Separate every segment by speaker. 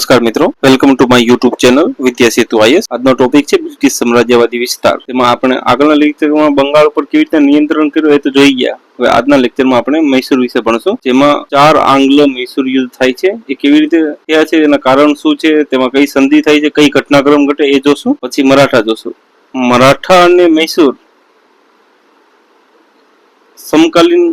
Speaker 1: નમસ્કાર મિત્રો. Welcome to my YouTube channel Vidya Setu IS આજનો ટોપિક છે બ્રિટિશ સામ્રાજ્યવાદી વિસ્તાર. તેમાં આપણે આગળના લેક્ચરમાં બંગાળ ઉપર કેવી રીતે નિયંત્રણ કર્યું એ તો જોઈ ગયા. હવે આજના લેક્ચરમાં આપણે મૈસૂર વિશે ભણશું. જેમાં ચાર આંગ્લ મૈસૂર યુદ્ધ થાય છે. એ કેવી રીતે થયા છે, એના કારણ શું છે, તેમાં કઈ સંધિ થાય છે, કઈ ઘટનાક્રમ ઘટે એ જોશું. પછી મરાઠા જોશું. મરાઠા અને મૈસૂર સમકાલીન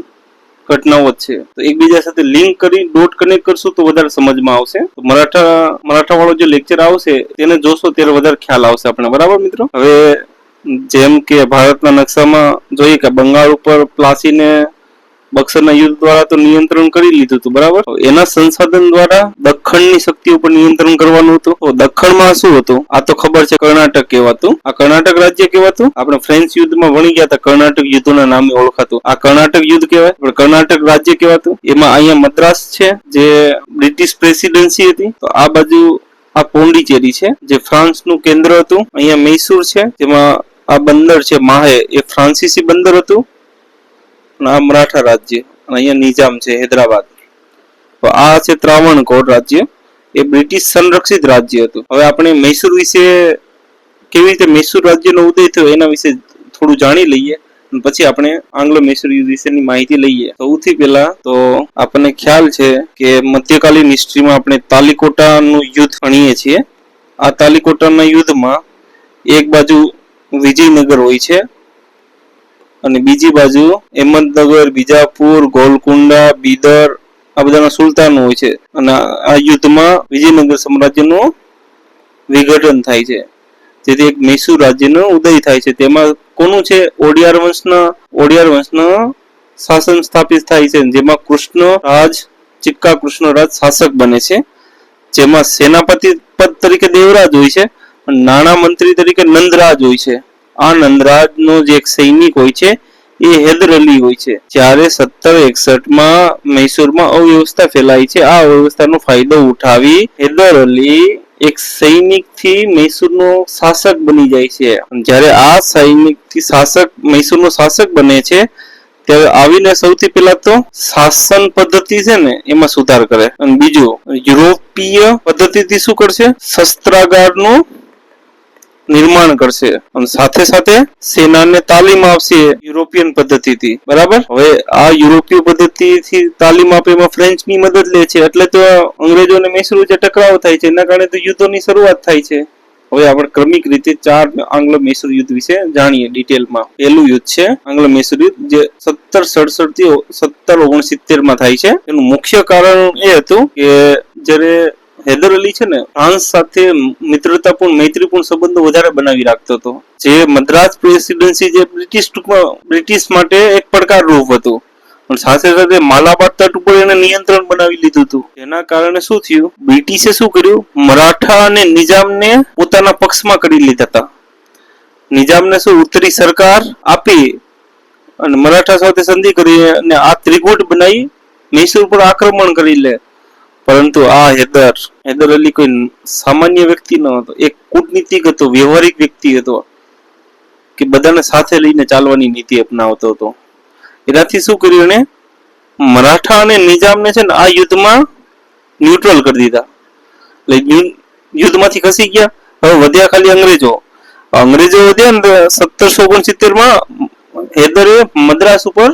Speaker 1: ઘટનાઓ છે. તો એકબીજા સાથે લિંક કરી ડોટ કનેક્ટ કરશું તો વધારે સમજમાં આવશે. મરાઠા મરાઠા વાળો જે લેક્ચર આવશે, તેને જોશો ત્યારે વધારે ખ્યાલ આવશે આપણે બરાબર મિત્રો? હવે જેમ કે ભારતના નકશામાં જોઈએ કે બંગાળ ઉપર પ્લાસીને બક્સરના યુદ્ધ દ્વારા તો નિયંત્રણ કરી લીધું હતું, બરાબર? એના સંસાધન દ્વારા દખણની શક્તિ ઉપર નિયંત્રણ કરવાનું હતું. તો દખણમાં શું હતું? આ તો ખબર છે કર્ણાટક કહેવાતું. આ કર્ણાટક રાજ્ય કહેવાતું. આપણે ફ્રેન્ચ યુદ્ધમાં વણી ગયા હતા, કર્ણાટક યુદ્ધના નામે ઓળખાતું. આ કર્ણાટક યુદ્ધ કહેવાય, પણ કર્ણાટક રાજ્ય કહેવાતું. એમાં અહીંયા મદ્રાસ છે, જે બ્રિટિશ પ્રેસિડેન્સી હતી. તો આ બાજુ આ પોંડિચેરી છે, જે ફ્રાન્સનું કેન્દ્ર હતું. અહીંયા મૈસૂર છે, જેમાં આ બંદર છે, માહે. એ ફ્રાન્સીસી બંદર હતું. આ મરાઠા રાજ્ય અને અહીંયા નિઝામ છે, હૈદરાબાદ. તો આ છે ત્રાવણકોટ રાજ્ય. એ બ્રિટિશ સંરક્ષિત રાજ્ય હતું. હવે આપણે મૈસૂર વિશે કેવી રીતે મૈસૂર રાજ્યનો ઉદય થયો એના વિશે થોડું જાણી લઈએ. પછી આપણે આંગ્લો મૈસૂર યુદ્ધ વિશેની માહિતી લઈએ. સૌથી પહેલા તો આપણને ખ્યાલ છે કે મધ્યકાલીન હિસ્ટ્રીમાં આપણે તાલિકોટાનું યુદ્ધ ભણીએ છીએ. આ તાલિકોટાના યુદ્ધમાં એક બાજુ વિજયનગર હોય છે અને બીજી બાજુ હેમંતનગર, બીજાપુર, ગોલકુંડા, બીદર, આ બધાના સુલતાનો હોય છે. અને આ યુદ્ધમાં વિજયનગર સામ્રાજ્યનું વિઘટન થાય છે. જેથી એક મૈસૂર રાજ્યનો ઉદય થાય છે. તેમાં કોનું છે? ઓડિયાર વંશના ઓડિયાર વંશના શાસન સ્થાપિત થાય છે. જેમાં કૃષ્ણ રાજ, ચિક્કા કૃષ્ણ રાજ શાસક બને છે. જેમાં સેનાપતિ પદ તરીકે દેવરાજ હોય છે નાણાં મંત્રી તરીકે નંદરાજ હોય છે. આ નંદરાજનો જે એક સૈનિક હોય છે, એ હૈદર અલી હોય છે. જ્યારે સત્તર એકસઠમાં મૈસૂરમાં અવ્યવસ્થા ફેલાઈ છે, આ અવ્યવસ્થાનો ફાયદો ઉઠાવી હૈદર અલી એક સૈનિકથી મૈસૂરનો શાસક બની જાય છે. જ્યારે આ સૈનિકથી શાસક, મૈસૂરનો શાસક બને છે, ત્યારે આવીને સૌથી પહેલા તો શાસન પદ્ધતિ છે ને, એમાં સુધાર કરે. અને બીજું, યુરોપીય પદ્ધતિથી શું કરશે? શસ્ત્રાગારનું નિર્માણ કરશે. અને સાથે સાથે સેનાને તાલીમ આપશે યુરોપિયન પદ્ધતિથી. બરાબર? હવે આ યુરોપીય પદ્ધતિથી તાલીમ આપે એમાં ફ્રેન્ચની મદદ લે છે. એટલે તો અંગ્રેજો અને મૈસૂર વચ્ચે ટકરાવ થાય છે. એના કારણે તો યુદ્ધોની શરૂઆત થાય છે. હવે આપણે ક્રમિક રીતે ચાર આંગ્લો મૈસૂર યુદ્ધ વિશે જાણીએ ડિટેલમાં. પહેલું યુદ્ધ છે આંગ્લો મૈસૂર યુદ્ધ, જે સત્તર સડસઠથી સત્તર ઓગણસિત્તેરમાં થાય છે. એનું મુખ્ય કારણ એ હતું કે જ્યારે હૈદર અલી છે ને ફ્રાન્સ સાથે મિત્રતાપૂર્ણ, મૈત્રીપૂર્ણ સંબંધો વધારે બનાવી રાખતો હતો. જે મદ્રાસ પ્રેસિડેન્સી જે બ્રિટિશ ટૂંકમાં, બ્રિટિશ માટે એક પડકારરૂપ હતું. પણ સાથે સાથે માલાબાર તટ ઉપર એને નિયંત્રણ બનાવી લીધું હતું. એના કારણે શું થયું? બ્રિટિશે શું કર્યું? મરાઠા અને નિજામને પોતાના પક્ષમાં કરી લીધા હતા. નિજામને શું ઉત્તરી સરકાર આપી અને મરાઠા સાથે સંધિ કરી અને આ ત્રિકૂટ બનાવી, મૈસૂર પર આક્રમણ કરી લે. પરંતુ આ હૈદર હૈદર અલી કોઈ સામાન્ય વ્યક્તિ ન હતો. એક કૂટનીતિક હતો, વ્યવહારિક વ્યક્તિ હતો કે બધાને સાથે લઈને ચાલવાની નીતિ અપનાવતો હતો. એનાથી શું કર્યું એને મરાઠા અને નિજામને છે ને આ યુદ્ધમાં ન્યુટ્રલ કરી દીધા. એટલે યુદ્ધમાંથી ખસી ગયા. હવે વધ્યા ખાલી અંગ્રેજો. અંગ્રેજો વધ્યા ને સત્તરસો ઓગણસિત્તેરમાં હૈદરે મદ્રાસ ઉપર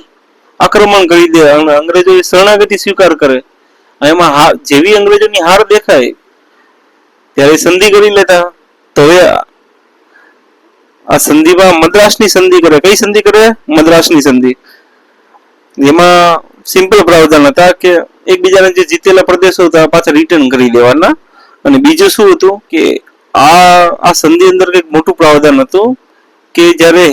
Speaker 1: આક્રમણ કરી દે. અંગ્રેજોએ શરણાગતિ સ્વીકાર કરે. એમાં હાર જેવી અંગ્રેજોની હાર દેખાય, ત્યારે સંધિ કરી લેતા. તો હવે આ સંધિમાં મદ્રાસની સંધિ કરે. કઈ સંધિ કરે? મદ્રાસની સંધિ. એમાં સિમ્પલ પ્રાવધાન હતા કે એકબીજાને જે જીતેલા પ્રદેશો હતા, પાછા રિટર્ન કરી દેવાના અને બીજું શું હતું કે આ આ સંધિ અંદર કંઈક મોટું પ્રાવધાન હતું કે જ્યારે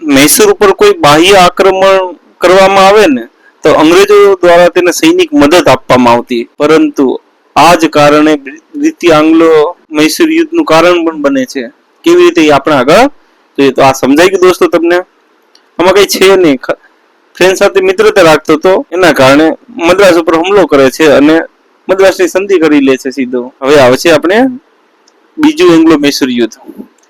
Speaker 1: મૈસૂર ઉપર કોઈ બાહ્ય આક્રમણ કરવામાં આવે ને તો અંગ્રેજો દ્વારા તેને સૈનિક મદદ આપવામાં આવતી. પરંતુ આ જ કારણે દ્વિતીય આંગ્લો મૈસૂર યુદ્ધનું કારણ પણ બને છે. કેવી રીતે એ આપણે આગળ? જોઈએ તો આ સમજાઈ ગયું દોસ્તો તમને. આમાં કઈ છે નહીં. ફ્રેન્ડ સાથે મિત્રતા રાખતો હતો એના કારણે મદ્રાસ ઉપર હુમલો કરે છે અને મદ્રાસની સંધિ કરી લે છે સીધો. હવે આવે છે આપણે બીજું એંગ્લો મૈસૂર યુદ્ધ.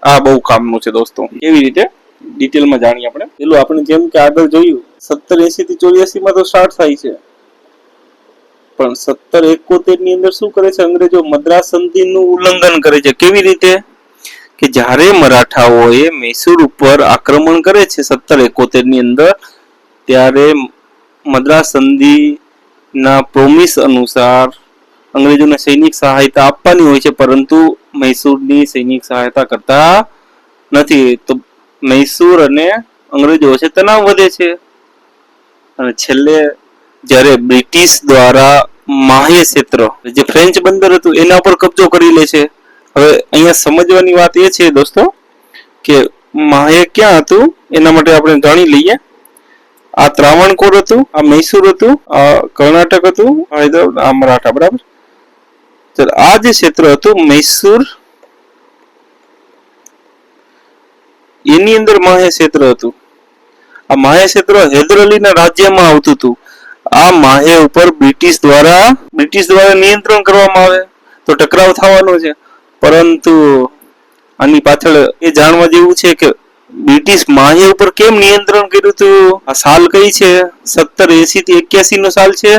Speaker 1: આ બહુ કામનું છે દોસ્તો. કેવી રીતે? ડિટેલમાં જાણીએ આપણે. પેલું આપણે જેમ કે આગળ જોયું સત્તર એસી થી ચોર્યાસી માં તો સ્ટાર્ટ થાય છે. પણ સત્તર એકોતેરની અંદર શું કરે છે? અંગ્રેજો મદ્રાસ સંધિનું ઉલ્લંઘન કરે છે. કેવી રીતે? કે જ્યારે મરાઠાઓએ મૈસૂર ઉપર આક્રમણ કરે છે સત્તર એકોતેરની અંદર, ત્યારે મદ્રાસ સંધિના પ્રોમિસ અનુસાર અંગ્રેજોને સૈનિક સહાયતા આપવાની હોય છે, પરંતુ મૈસૂરની સૈનિક સહાયતા કરતા નથી. તો મૈસૂર અને અંગ્રેજો છે તણાવ વધે છે. અને છેલ્લે જ્યારે બ્રિટિશ દ્વારા માહ્ય ક્ષેત્ર, જે ફ્રેન્ચ બંદર હતું, એના પર કબજો કરી લે છે. હવે અહીંયા સમજવાની વાત એ છે દોસ્તો, કે માહે ક્યાં હતું, એના માટે આપણે જાણી લઈએ. આ ત્રાવણકોર હતું, આ મૈસૂર હતું, આ કર્ણાટક હતું, આ મરાઠા, બરાબર? ચાલો આ જે ક્ષેત્ર હતું, મૈસૂર, એની અંદર માહ્ય ક્ષેત્ર હતું. આ માહે ક્ષેત્ર હૈદર અલીના રાજ્યમાં આવતું હતું. આ માહે ઉપર બ્રિટિશ દ્વારા બ્રિટિશ દ્વારા નિયંત્રણ કરવામાં આવે. તો ટકરાવ થવાનો છે. પરંતુ આની પાછળ એ જાણવા જેવું છે કે બ્રિટિશ માહે ઉપર કેમ નિયંત્રણ કર્યું હતું? આ સાલ કઈ છે? સત્તર એસી થી એક્યાસી નો સાલ છે?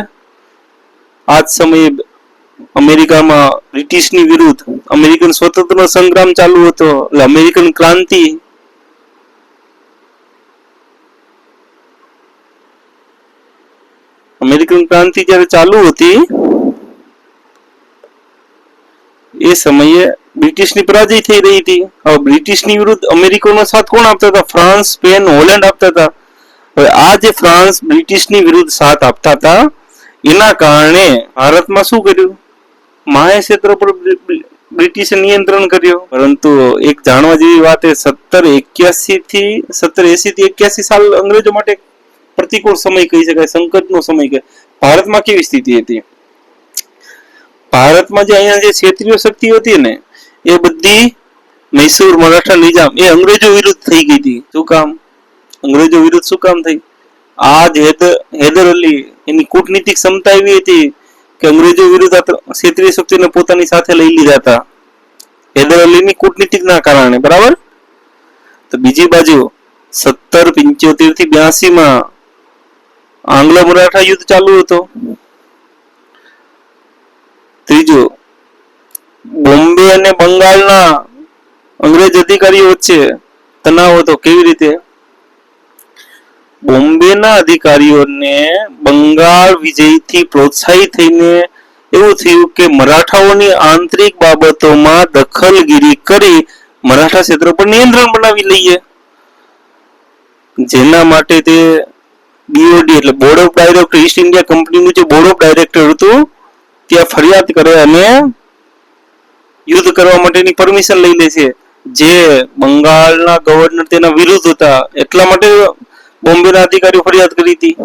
Speaker 1: આ જ સમયે અમેરિકામાં બ્રિટિશની વિરુદ્ધ અમેરિકન સ્વતંત્ર સંગ્રામ ચાલુ હતો. એટલે અમેરિકન ક્રાંતિ અમેરિકન ક્રાંતિ જ્યારે ચાલુ હતી, એ સમયે બ્રિટિશની પરાજય થઈ રહી હતી. હવે બ્રિટિશની વિરુદ્ધ અમેરિકાનો સાથ કોણ આપતા હતા? ફ્રાન્સ, સ્પેન, હોલેન્ડ આપતા હતા. હવે આ જે ફ્રાન્સ બ્રિટિશની વિરુદ્ધ સાથ આપતા હતા, એના કારણે ભારતમાં શું કર્યું? માહે ક્ષેત્ર પર બ્રિ- બ્રિ- બ્રિટિશે નિયંત્રણ કર્યું. પરંતુ એક જાણવા જેવી વાત એ, સત્તર એક્યાસી થી, સત્તર એસી થી એક્યાસી સાલ અંગ્રેજો માટે પ્રતિકૂળ સમય કહી શકાય, સંકટનો સમય કહે. ભારતમાં કેવી સ્થિતિ હતી? ભારતમાં જે અહીંયા જે ક્ષેત્રીય શક્તિ હતી ને, એ બધી મૈસૂર, મરાઠા નિજામ એ અંગ્રેજો વિરુદ્ધ થઈ ગઈ હતી. શું કામ? અંગ્રેજો વિરુદ્ધ શું કામ થઈ? આ જ હેદર અલી એની કૂટનીતિક ક્ષમતા એવી હતી કે અંગ્રેજો વિરુદ્ધ ક્ષેત્રીય શક્તિને પોતાની સાથે લઈ લીધા હતા. હૈદર અલીની કૂટનીતિકના કારણે, બરાબર? તો બીજી બાજુ, સત્તર પંચોતેરથી બ્યાસી માં આંગ્લો મરાઠા યુદ્ધ ચાલુ હતો. ત્રીજું, બોમ્બે અને બંગાળના અંગ્રેજ અધિકારીઓ વચ્ચે તણાવ હતો. કેવી રીતે? બોમ્બેના અધિકારીઓને બંગાળ વિજયથી પ્રોત્સાહિત થઈને એવું થયું કે મરાઠાઓની આંતરિક બાબતોમાં દખલગીરી કરી મરાઠા ક્ષેત્ર પર નિયંત્રણ બનાવી લઈએ. જેના માટે તે બીઓડી એટલે board of director East India કંપનીનું જે બોર્ડ ઓફ ડાયરેક્ટર હતું, ત્યાં ફરિયાદ કરે અને યુદ્ધ કરવા માટેની પરમિશન લઈ લે છે. જે બંગાળના ગવર્નર તેના વિરુદ્ધ હતા, એટલા માટે બોમ્બેના અધિકારીઓ ફરિયાદ કરી હતી.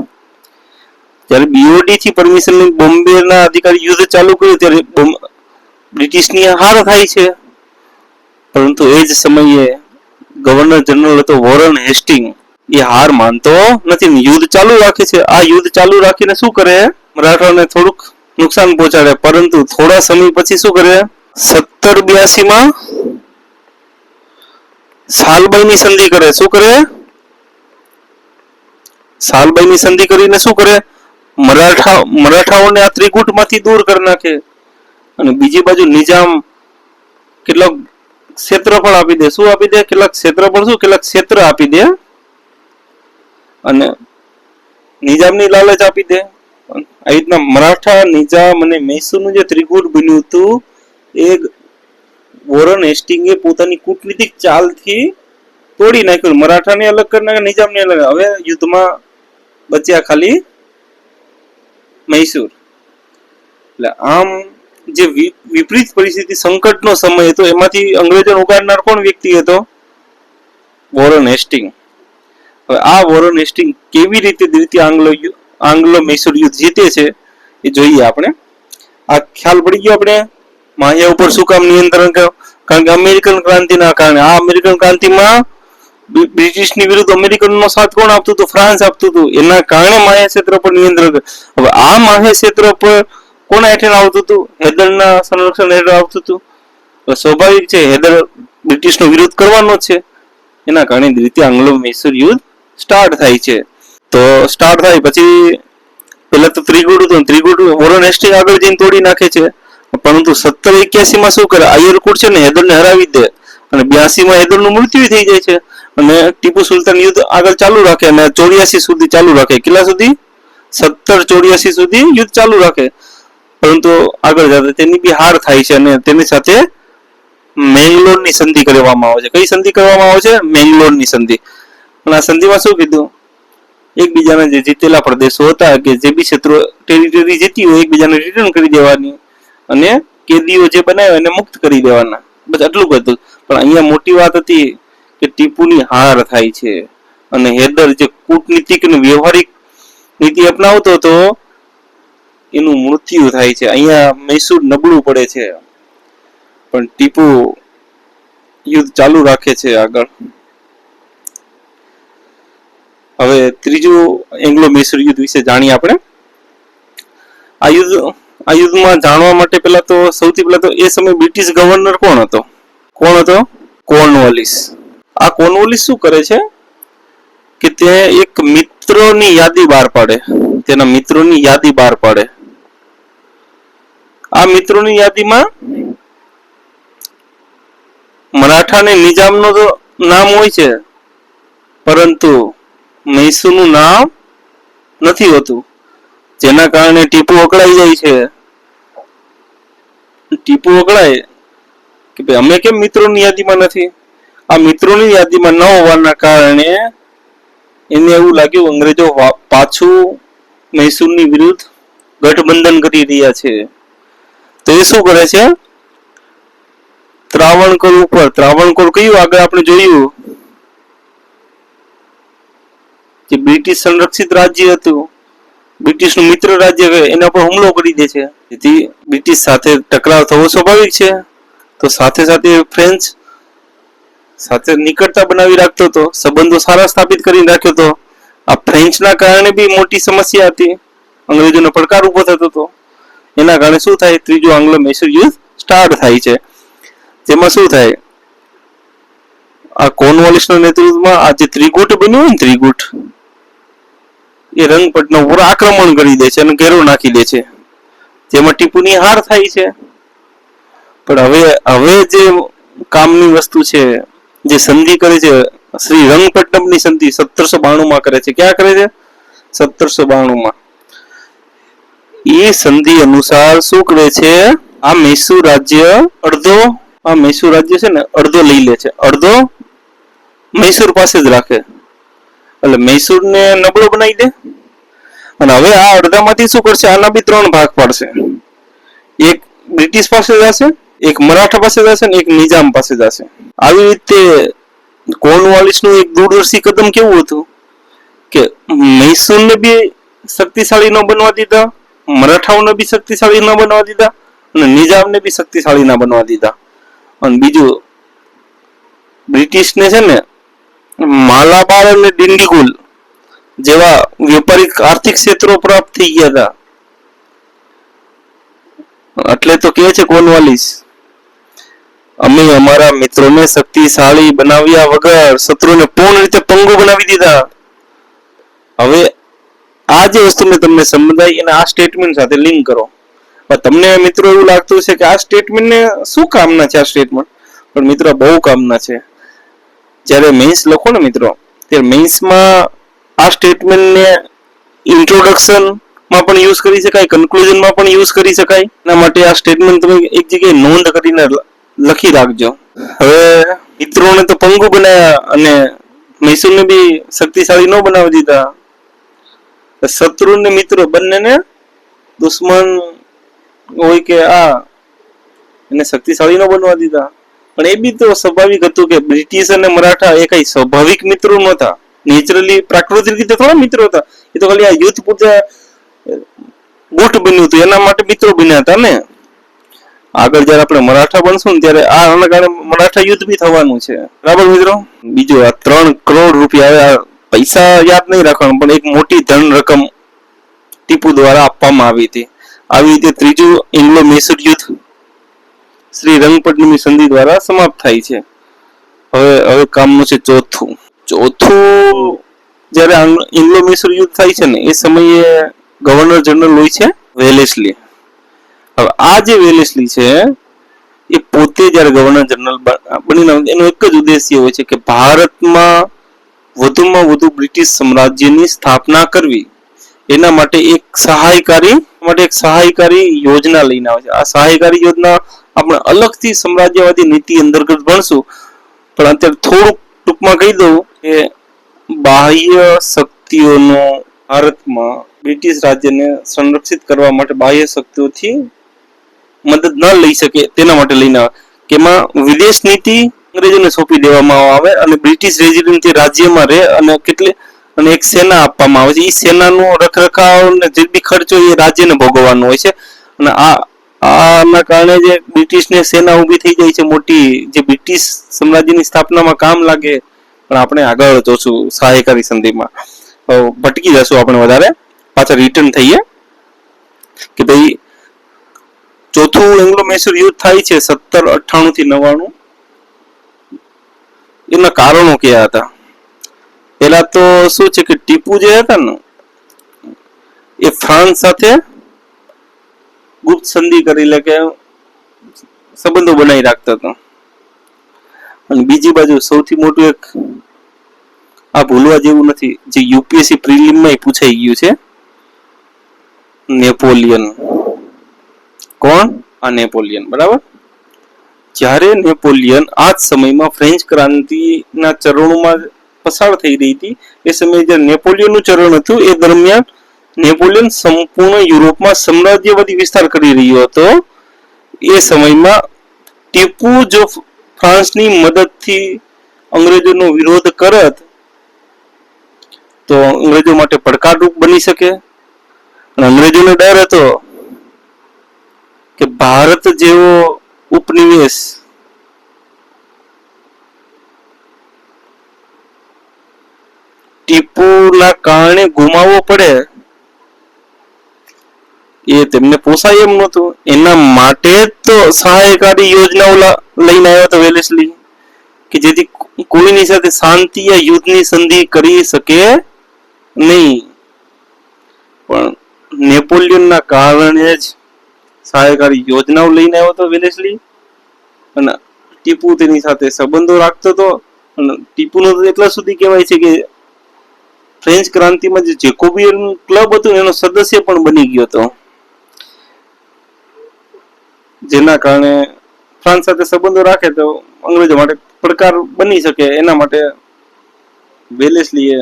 Speaker 1: જ્યારે બીઓડી થી પરમિશન લઈને બોમ્બેના અધિકારી યુદ્ધ ચાલુ કર્યું, ત્યારે બ્રિટિશની હાર થાય છે. પરંતુ એ જ સમયે ગવર્નર જનરલ હતો વોરન હેસ્ટિંગ એ હાર માનતો નથી યુદ્ધ ચાલુ રાખે છે. આ યુદ્ધ ચાલુ રાખીને શું કરે? મરાઠાઓને થોડુંક નુકસાન પહોંચાડે, પરંતુ થોડા સમય પછી શું કરે? સત્તર બ્યાસી માં સાલબાઈની સંધિ કરે. શું કરે? સાલબાઈની સંધિ કરીને શું કરે? મરાઠા, મરાઠાઓને આ ત્રિકૂટમાંથી દૂર કરી નાખે. અને બીજી બાજુ નિજામ કેટલાક ક્ષેત્ર પણ આપી દે. શું આપી દે? કેટલાક ક્ષેત્ર પણ શું? કેટલાક ક્ષેત્ર આપી દે. અને નિજામની લાલચ આપી દે. આ રીતના મરાઠા નિજામ અને મૈસૂરનું જે ત્રિકૂટ બન્યું હતું, એ વોરન હેસ્ટિંગે પોતાની કૂટનીતિક ચાલથી તોડી નાખ્યું. મરાઠાને અલગ કરી નાખ્યા નિજામને અલગ હવે યુદ્ધમાં બચ્યા ખાલી મૈસૂર. એટલે આમ જે વિપરીત પરિસ્થિતિ, સંકટનો સમય હતો, એમાંથી અંગ્રેજોને ઉગાડનાર કોણ વ્યક્તિ હતો? Warren Hasting. હવે આ વોરન હેસ્ટિંગ કેવી રીતે દ્વિતીય આંગ્લો આંગ્લો મૈસૂર યુદ્ધ જીતે છે એ જોઈએ આપણે. આ ખ્યાલ પડી ગયો આપણે? માયા ઉપર શું કામ નિયંત્રણ કારણ કે અમેરિકન ક્રાંતિના કારણે. આ અમેરિકન ક્રાંતિમાં બ્રિ- બ્રિટિશની વિરુદ્ધ અમેરિકનનો સાથ કોણ આપતું હતું? ફ્રાન્સ આપતું હતું. એના કારણે માહ્ય ક્ષેત્ર પર નિયંત્રણ. હવે આ માહ્ય ક્ષેત્ર પર કોના હેઠળ આવતું હતું? હૈદરના સંરક્ષણ હેઠળ આવતું હતું. સ્વાભાવિક છે, હૈદર બ્રિટિશનો વિરોધ કરવાનો છે. એના કારણે દ્વિતીય આંગ્લો મૈસૂર યુદ્ધ સ્ટાર્ટ થાય છે. તો સ્ટાર્ટ થાય પછી પેલા તો ત્રિગુટ હતું ત્રિગુટ વોરન હેસ્ટિંગ આગળ જઈને તોડી નાખે છે. પરંતુ સત્તર એક્યાસી માં શું કરે? આયરકુટ છે ને, હૈદરને હરાવી દે. અને બ્યાસી માં હૈદરનું મૃત્યુ થઈ જાય છે. અને ટીપુ સુલતાન યુદ્ધ આગળ ચાલુ રાખે અને ચોર્યાસી સુધી ચાલુ રાખે. કેટલા સુધી? સત્તર ચોર્યાસી સુધી યુદ્ધ ચાલુ રાખે. પરંતુ આગળ જતા તેની બી હાર થાય છે અને તેની સાથે મેંગલોરની સંધિ કરવામાં આવે છે. કઈ સંધિ કરવામાં આવે છે? મેંગલોરની સંધિ. અને આ સંધિમાં શું કીધું? એકબીજાના જે જીતેલા પ્રદેશો હતા કે જે બી ક્ષેત્રો ટેરિટરી જીતી હોય, એકબીજાને રિટર્ન કરી દેવાની અને કેદીઓ જે બનાવ્યા એને મુક્ત કરી દેવાના. બસ આટલું બધું પણ અહીંયા મોટી વાત હતી કે ટીપુની હાર થાય છે અને હૈદર જે કૂટનીતિક અને વ્યવહારિક નીતિ અપનાવતો હતો, એનું મૃત્યુ થાય છે. અહીંયા મૈસૂર નબળું પડે છે. પણ ટીપુ યુદ્ધ ચાલુ રાખે છે આગળ. હવે ત્રીજું એંગ્લો મૈસૂર યુદ્ધ વિશે જાણીએ આપણે. આ યુદ્ધ, આ યુદ્ધમાં જાણવા માટે પહેલા તો સૌથી પહેલા તો એ સમય બ્રિટિશ ગવર્નર કોણ હતો? કોણ હતો? કોર્નવોલિસ. આ કોર્નવોલિસ શું કરે છે? કે તે એક મિત્રોની યાદી બહાર પાડે. તેના મિત્રોની યાદી બહાર પાડે. આ મિત્રોની યાદીમાં મરાઠા અને નિજામનો નામ હોય છે. પરંતુ મૈસૂરનું નામ નથી હોતું. જેના કારણે ટીપુ અકળાઈ જાય છે. ટીપુ અકળાય કે ભાઈ, અમે કેમ મિત્રોની યાદીમાં નથી? આ મિત્રોની યાદીમાં ન હોવાના કારણે એને એવું લાગ્યું અંગ્રેજો પાછું મૈસૂરની વિરુદ્ધ ગઠબંધન કરી રહ્યા છે. તો એ શું કરે છે? ત્રાવણકોર ઉપર, ત્રાવણકોર કયું આગળ આપણે જોયું? જે બ્રિટિશ સંરક્ષિત રાજ્ય હતું, બ્રિટિશનું મિત્ર રાજ્ય એના પર હુમલો કરી દે છે. જેથી બ્રિટિશ સાથે ટકરાવ થવો સ્વાભાવિક છે. તો સાથે સાથે ફ્રેન્ચ સાથે નિકટતા બનાવી રાખતો હતો, સંબંધો સારા સ્થાપિત કરીને રાખ્યો હતો. આ ફ્રેન્ચના કારણે બી મોટી સમસ્યા હતી. અંગ્રેજોનો પડકાર ઊભો થતો હતો. એના કારણે શું થાય? ત્રીજો આંગ્લો મૈસૂર યુદ્ધ સ્ટાર્ટ થાય છે. તેમાં શું થાય? આ કોનવોલિસના નેતૃત્વમાં આ જે ત્રિગુટ બન્યું ને ત્રિગુટ એ રંગપટના ઉપર આક્રમણ કરી દે છે અને ઘેરો નાખી દે છે. જેમાં ટીપુની હાર થાય છે. પણ હવે હવે જે કામની વસ્તુ છે, જે સંધિ કરે છે, શ્રી રંગપટ્ટમની સંધિ સત્તરસો બાણું માં કરે છે. ક્યાં કરે છે? સત્તરસો બાણું માં એ સંધિ અનુસાર શું કરે છે? આ મૈસૂર રાજ્ય અડધો, આ મૈસૂર રાજ્ય છે ને, અડધો લઈ લે છે. અડધો મૈસૂર પાસે જ રાખે. એટલે મૈસૂરને નબળો બનાવી દે? અને હવે આ અડધામાંથી શું કરશે? આના બી ત્રણ ભાગ પાડશે. એક બ્રિટિશ પાસે જશે, એક મરાઠા પાસે જશે ને એક નિજામ પાસે જશે. આવી રીતે કોર્નવાલિસનું એક દૂરદર્શી કદમ કેવું હતું? કે મૈસૂરને બી શક્તિશાળી ન બનવા દીધા, મરાઠાઓને બી શક્તિશાળી ન બનવા દીધા, અને નિજામને બી શક્તિશાળી ના બનવા દીધા. અને બીજું, બ્રિટિશને છે ને માલાબાર અને ડિંડીગુલ જેવા વેપારી આર્થિક ક્ષેત્રો પ્રાપ્ત થઈ ગયા હતા. એટલે તો કે છે કોર્નવાલિસ અમે અમારા મિત્રોને શક્તિશાળી બનાવ્યા વગર શત્રુને પૂર્ણ રીતે પંગુ બનાવી દીધા. હવે આ જે વસ્તુ મેં તમને સમજાઈ અને આ સ્ટેટમેન્ટ સાથે લિંક કરો. તમને મિત્રો એવું લાગતું છે કે આ સ્ટેટમેન્ટ ને શું કામના છે આ સ્ટેટમેન્ટ પણ મિત્રો બહુ કામના છે. જ્યારે મેન્સ લખો ને મિત્રો, ત્યારે મેન્સમાં આ સ્ટેટમેન્ટને ઇન્ટ્રોડક્શનમાં પણ યુઝ કરી શકાય, કન્ક્લુઝનમાં પણ યુઝ કરી શકાય. એના માટે આ સ્ટેટમેન્ટ તમે એક જગ્યાએ નોંધ કરીને લખી રાખજો. હવે મિત્રોને તો પંગુ બનાવ્યા અને મૈસૂરને બી શક્તિશાળી ન બનાવી દીધા. શત્રુ ને મિત્રો બંનેને દુશ્મન હોય કે આ, એને શક્તિશાળી ન બનવા દીધા. પણ એ બી તો સ્વાભાવિક હતું કે બ્રિટિશ અને મરાઠા એ કઈ સ્વાભાવિક મિત્રો નહોતા. નેચરલી પ્રાકૃતિક રીતે થોડા મિત્રો હતા. એ તો ખાલી આ યુદ્ધ પૂરતા ગુટ બન્યું હતું. એના માટે મિત્રો બન્યા હતા ને. આગળ જયારે આપણે મરાઠા બનશું ને ત્યારે આ આના કારણે મરાઠા યુદ્ધ બી થવાનું છે. બરાબર મિત્રો? બીજું આ ત્રણ કરોડ રૂપિયા પૈસા યાદ નહીં રાખવાનું, પણ એક મોટી ધન રકમ ટીપુ દ્વારા આપવામાં આવી હતી. આવી રીતે ત્રીજું ઇંગ્લો મૈસૂર યુદ્ધ શ્રી રંગપટની સંધિ દ્વારા સમાપ્ત થાય છે. હવે હવે કામનું છે ચોથું. ચોથું જ્યારે ઇંગ્લો મૈસૂર યુદ્ધ થાય છે ને, એ સમયે ગવર્નર જનરલ હોય છે વેલેસલી. હવે, આ જે વેલેસલી છે, એ પોતે જ્યારે ગવર્નર જનરલ બની એનો એક જ ઉદ્દેશ્ય હોય છે કે ભારતમાં વધુમાં વધુ બ્રિટિશ સામ્રાજ્યની સ્થાપના કરવી. એના માટે એક સહાયકારી, માટે એક સહાયકારી યોજના લઈને આવે છે. આ સહાયકારી યોજના આપણે અલગથી સામ્રાજ્યવાદી નીતિ અંતર્ગત ભણશું. પણ અત્યારે થોડુંક ટૂંકમાં કહી દઉં કે બાહ્ય શક્તિઓનો ભારતમાં બ્રિટિશ રાજ્યને સંરક્ષિત કરવા માટે બાહ્ય શક્તિઓથી મદદ ન લઈ શકે તેના માટે લઈને આવે. કે એમાં વિદેશ નીતિ અંગ્રેજોને સોંપી દેવામાં આવે અને બ્રિટિશ રેસિડેન્સી રાજ્યમાં રહે અને કેટલી અને એક સેના આપવામાં આવે છે. એ સેનાનો રખરખાવ અને જે બી ખર્ચો એ રાજ્યને ભોગવવાનો હોય છે. અને આ આના કારણે જે બ્રિટિશને સેના ઊભી થઈ જાય છે, મોટી જે બ્રિટિશ સામ્રાજ્યની સ્થાપનામાં કામ લાગે, પણ આપણે આગળ જોશું સહાયકારી સંધિમાં. ભટકી જશું આપણે વધારે. પાછા રિટર્ન થઈએ. કે ભાઈ, ચોથું એંગ્લો મૈસૂર યુદ્ધ થાય છે સત્તર અઠ્ઠાણું થી નવ્વાણું. એના કારણો કયા હતા? પેલા તો શું છે કે ટીપુ જે હતા ને, એ ફ્રાન્સ સાથે ગુપ્ત સંધિ કરી લે કે સંબંધો બનાવી રાખતો હતો. અને બીજી બાજુ સૌથી મોટું એક આ ભૂલવા જેવું નથી, જે યુપીએસસી પ્રિલિમમાં પૂછાઈ ગયું છે, નેપોલિયન. કોણ? આ નેપોલિયન, બરાબર? જ્યારે નેપોલિયન આ જ સમયમાં ફ્રેન્ચ ક્રાંતિના ચરણોમાં પસાર થઈ રહી હતી, એ સમયે જે નેપોલિયનનું ચરણ હતું, એ દરમિયાન નેપોલિયન સંપૂર્ણ યુરોપમાં સામ્રાજ્યવાદી વિસ્તાર કરી રહ્યો હતો. એ સમયમાં ટીપુ જો ફ્રાન્સની મદદથી અંગ્રેજોનો વિરોધ કરત, તો અંગ્રેજો માટે પડકારરૂપ બની શકે. અંગ્રેજોને ડર હતો કે ભારત જેવો ઉપનિવેશ ટીપુના કારણે ગુમાવવો પડે એ તેમને પોસાય એમ નહોતું. એના માટે તો સહાયકારી યોજનાઓ લઈને આવ્યો હતો વેલેસલી કે જેથી કોઈની સાથે શાંતિ યા યુદ્ધની સંધિ કરી શકે નહીં. પણ નેપોલિયનના કારણે જ સહાયકારી યોજનાઓ લઈને આવ્યો હતો વેલેસલી અને ટીપુ તેની સાથે સંબંધો રાખતો હતો. અને ટીપુનો તો એટલા સુધી કહેવાય છે કે ફ્રેન્ચ ક્રાંતિમાં જે જેકોબિયન ક્લબ હતું એનો સદસ્ય પણ બની ગયો હતો. જેના કારણે ફ્રાન્સ સાથે સંબંધો રાખે તો અંગ્રેજો માટે પડકાર બની શકે. એના માટે વેલેસલીએ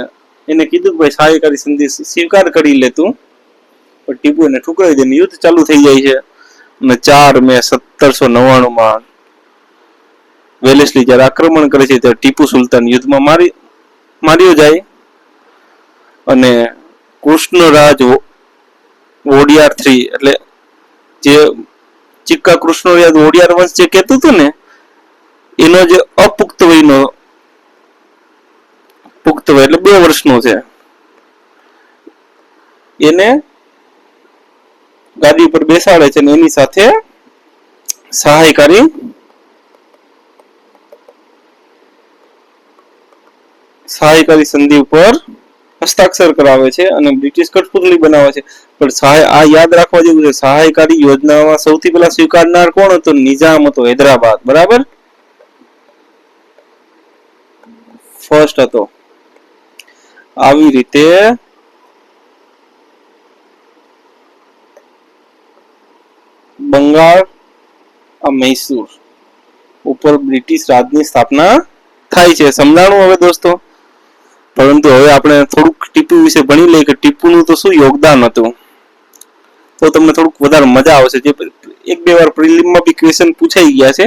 Speaker 1: એને કીધું કે ભાઈ, સહાયકારી સંધિ સ્વીકાર કરી લેતું. પણ ટીપુ એને ઠુકરાવી દે યુદ્ધ ચાલુ થઈ જાય છે. અને ચાર મે સત્તરસો નવ્વાણું વેલેસલી જ્યારે આક્રમણ કરે છે, ત્યારે ટીપુ સુલતાન યુદ્ધમાં મારી, માર્યો જાય. અને કૃષ્ણરાજ વોડિયાર થ્રી, એટલે જે ચિક્કા કૃષ્ણરાજ ઓડિયાર વંશ જે કહેતું હતું ને, એનો જે અપુખ્ત વયનો, પુખ્ત વય એટલે બે વર્ષનો છે. એને ગાદી ઉપર બેસાડે છે અને એની સાથે સહાયકારી સહાયકારી સંધિ ઉપર હસ્તાક્ષર કરાવે છે અને બ્રિટિશ કઠપુતળી બનાવે છે. પણ સહાય આ યાદ રાખવા જેવું છે. સહાયકારી યોજનામાં સૌથી પહેલા સ્વીકારનાર કોણ હતો? નિઝામ હતો, હૈદરાબાદ. બરાબર? ફર્સ્ટ હતો. આવી રીતે બંગાળ, આ મૈસૂર ઉપર બ્રિટિશ રાજની સ્થાપના થાય છે. સમજાણું હવે દોસ્તો? પરંતુ હવે આપણે થોડુંક ટીપુ વિશે ભણી લઈએ કે ટીપુનું તો શું યોગદાન હતું? તો તમને થોડુંક વધારે મજા આવશે. જે એક બે વાર પ્રિલિમમાં બી ક્વેશ્ચન પૂછાઈ ગયા છે.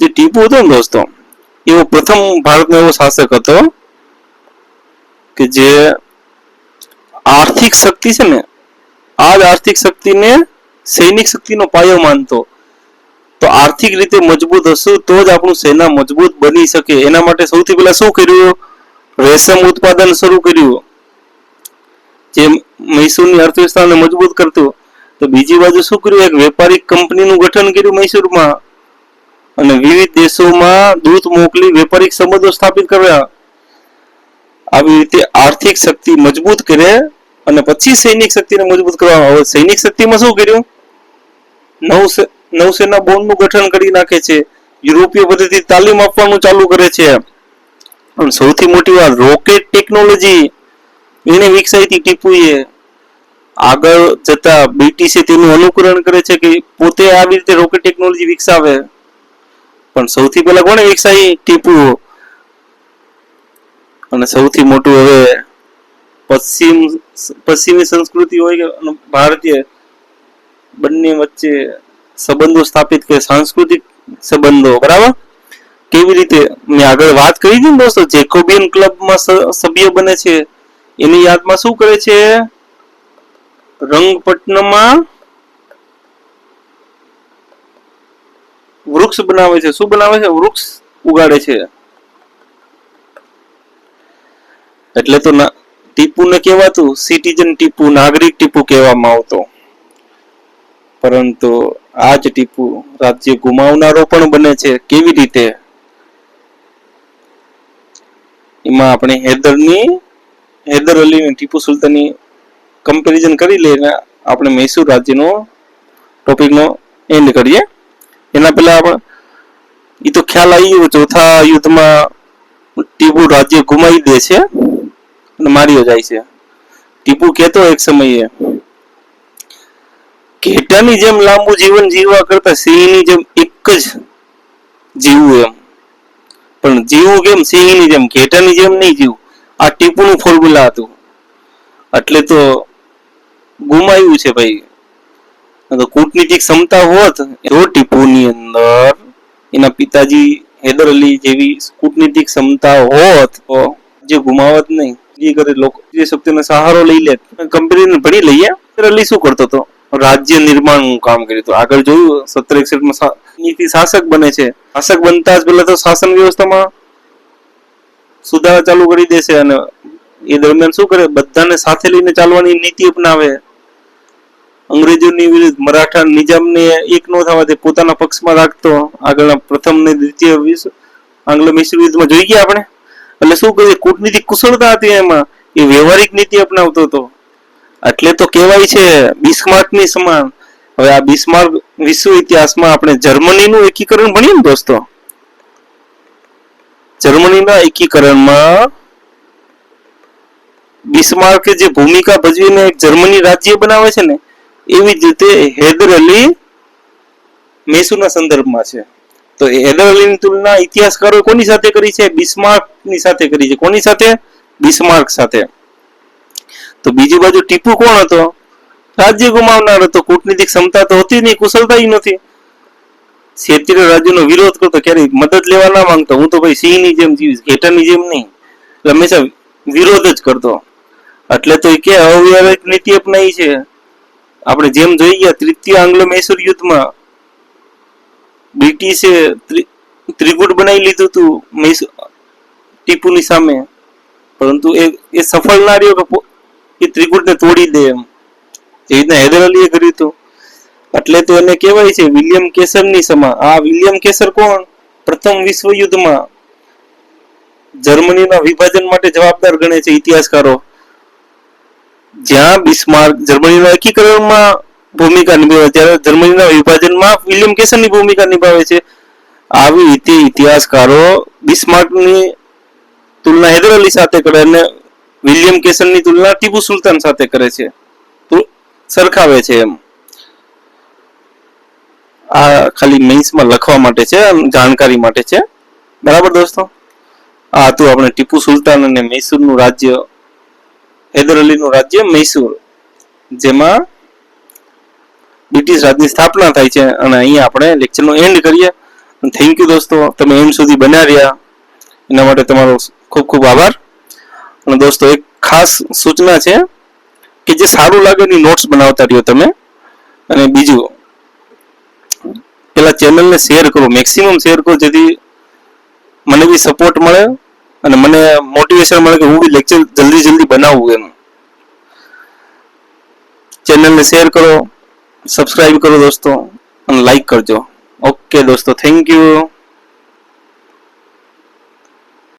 Speaker 1: જે ટીપુ હતો ને દોસ્તો, એવો પ્રથમ ભારતનો એવો શાસક હતો કે જે આર્થિક શક્તિ છે ને આ જ આર્થિક શક્તિને સૈનિક શક્તિનો પાયો માનતો. તો આર્થિક રીતે મજબૂત હશું તો જ આપણું સેના મજબૂત બની શકે. એના માટે સૌથી પહેલા શું કર્યું? રેશમ ઉત્પાદન શરૂ કર્યું. જે મૈસૂરની અર્થવ્યવસ્થાને મજબૂત કરતું તો બીજી બાજુ શું કર્યું? એક વેપારી કંપનીનું ગઠન કર્યું મૈસૂરમાં. અને વિવિધ દેશોમાં દૂત મોકલી વેપારિક સંબંધો સ્થાપિત કર્યા. આવી રીતે આર્થિક શક્તિ મજબૂત કરે અને પછી સૈનિક શક્તિને મજબૂત કરવામાં આવે. સૈનિક શક્તિમાં શું કર્યું? નવ નૌસેના બોર્ડનું ગઠન કરી નાખે છે. યુરોપીય પદ્ધતિ તાલીમ આપવાનું ચાલુ કરે છે. અને સૌથી મોટી વાત રોકેટ ટેકનોલોજી એને વિકસાવી હતી ટીપુએ. આગળ જતા બ્રિટિશે તેનું અનુકરણ કરે છે કે પોતે આવી રીતે રોકેટ ટેકનોલોજી વિકસાવે. પણ સૌથી પહેલા કોણે વિકસાવી? ટીપુઓ અને સૌથી મોટું હવે પશ્ચિમ પશ્ચિમી સંસ્કૃતિ હોય કે ભારતીય બંને વચ્ચે સંબંધો સ્થાપિત કરે સાંસ્કૃતિક સંબંધો, બરાબર? કેવી રીતે? મેં આગળ વાત કરી હતી દોસ્તો, જેકોબિયન ક્લબમાં સભ્ય બને છે. એની યાદમાં શું કરે છે? રંગપટ્ટનમાં વૃક્ષ બનાવે છે. શું બનાવે છે? વૃક્ષ ઉગાડે છે. એટલે તો ટીપુને કહેવાતું સિટીઝન ટીપુ, નાગરિક ટીપુ કહેવામાં આવતો. પરંતુ આ જ ટીપુ રાજ્ય ગુમાવનારો પણ બને છે. કેવી રીતે? એમાં આપણે હૈદરની, હૈદર અલી અને ટીપુ સુલતાનની કમ્પેરિઝન કરી લઈને આપણે મૈસૂર રાજ્યનો ટોપિકનો એન્ડ કરીએ. એના પહેલા આપણે એ તો ખ્યાલ આવી ગયો ચોથા યુદ્ધમાં ટીપુ રાજ્ય ગુમાવી દે છે અને માર્યો જાય છે. ટીપુ કહેતો એક સમયે ઘેટાની જેમ લાંબુ જીવન જીવવા કરતા સિંહની જેમ એક જ જીવવું એમ. પણ જીવવું કેમ, સિંહની જેમ, ઘેટાની જેમ નહીં જીવવું આ ટીપુનું ફોર્મ્યુલા હતું. એટલે તો ગુમાયું છે ભાઈ. કૂટનીતિક ક્ષમતા હોત તો ટીપુની અંદર એના પિતાજી હૈદર અલી જેવી કૂટનીતિક ક્ષમતા હોત, તો જે ગુમાવત નહીં, જે કરે લોકો, જે શક્તિનો સહારો લઈ લે, કંપનીને ભણી લઈએ, હૈદર અલી શું કરતો હતો? રાજ્ય નિર્માણનું કામ કર્યું હતું. આગળ જોયું, સત્તર એકસઠમાં નીતિ શાસક બને છે. શાસક બનતા જ પહેલા તો શાસન વ્યવસ્થામાં સુધારા ચાલુ કરી દેશે અને એ દરમિયાન શું કરે? બધાને સાથે લઈને ચાલવાની નીતિ અપનાવે. અંગ્રેજોની વિરુદ્ધ મરાઠા નિજામને એક નો થવા તે પોતાના પક્ષમાં રાખતો. આગળના પ્રથમ ને દ્વિતીય વિશ્વ આંગ્લો મિશ્ર યુદ્ધમાં જોઈ ગયા આપણે? એટલે શું કહીએ કૂટનીતિ કુશળતા હતી એમાં. એ વ્યવહારિક નીતિ અપનાવતો હતો. એટલે તો કહેવાય છે બિસ્માર્કની સમાન. હવે આ બિસ્માર્ક વિશ્વ ઇતિહાસમાં આપણે જર્મનીનું એકીકરણ ભણીએ ને દોસ્તો? જર્મનીના એકીકરણમાં બિસ્માર્કે જે ભૂમિકા ભજવીને એક જર્મની રાજ્ય બનાવે છે ને, એવી જ રીતે હૈદર અલી મેસુના સંદર્ભમાં છે. તો હૈદર અલીની તુલના ઇતિહાસકારો કોની સાથે કરી છે? બિસ્માર્કની સાથે કરી છે. કોની સાથે? બિસ્માર્ક સાથે. તો બીજી બાજુ ટીપુ કોણ હતો? રાજ્ય ગુમાવનાર હતો, કૂટનીતિક ક્ષમતા તો હતી નહીં, કુશળતા નથી. ક્ષેત્રીય રાજ્યનો વિરોધ કરતો ક્યારેય મદદ લેવા ના માંગતો. હું તો ભાઈ સિંહની જેમ જીવીશ ઘેટાની જેમ નહીં. હંમેશા વિરોધ જ કરતો. એટલે તો એ કે અવ્યવહારિક નીતિ અપનાવી છે. આપણે જેમ જોઈ ગયા, તૃતીય આંગ્લો મૈસૂર યુદ્ધમાં બ્રિટિશે ત્રિ- ત્રિકૂટ બનાવી લીધું હતું ટીપુની સામે. પરંતુ એ એ સફળ ના રહ્યો કે એ ત્રિકૂટને તોડી દે એમ. એ રીતના હૈદર અલીએ કર્યું હતું. એટલે તો એને કહેવાય છે વિલિયમ કેસરની સમા. આ વિલિયમ કેસર કોણ? પ્રથમ વિશ્વયુદ્ધમાં જર્મનીના વિભાજન માટે જવાબદાર ગણે છે ઇતિહાસકારો. જ્યાં બિસ્માર્ક જર્મનીના એકીકરણમાં ભૂમિકા નિભાવે ત્યારે જર્મનીના વિભાજનમાં વિલિયમ કેસરની ભૂમિકા નિભાવે છે. આવી રીતે ઇતિહાસકારો બિસ્માર્કની તુલના હૈદર અલી સાથે કરે અને વિલિયમ કેસરની તુલના ટીપુ સુલતાન સાથે કરે છે. સરખાવે છે એમ. આ ખાલી મેન્સમાં લખવા માટે છે જાણકારી માટે છે. બરાબર દોસ્તો? આ હતું આપણે ટીપુ સુલતાન અને મૈસૂરનું રાજ્ય, હૈદર અલીનું રાજ્ય મૈસૂર, જેમાં બ્રિટિશ રાજની સ્થાપના થાય છે અને અહીંયા આપણે લેક્ચરનો એન્ડ કરીએ. થેન્ક યુ દોસ્તો, તમે એન્ડ સુધી બન્યા રહ્યા. એના માટે તમારો ખૂબ ખૂબ આભાર. અને દોસ્તો, એક ખાસ સૂચના છે કે જે સારું લાગે એની નોટ્સ બનાવતા રહ્યો તમે. અને બીજું, પેલા ચેનલને શેર કરો. મેક્સિમમ શેર કરો, જેથી મને બી સપોર્ટ મળે અને મને મોટિવેશન મળે કે હું બી લેક્ચર જલ્દી જલ્દી બનાવું એમ. ચેનલને શેર કરો સબસ્ક્રાઈબ કરો દોસ્તો, અને લાઈક કરજો. ઓકે દોસ્તો થેન્ક યુ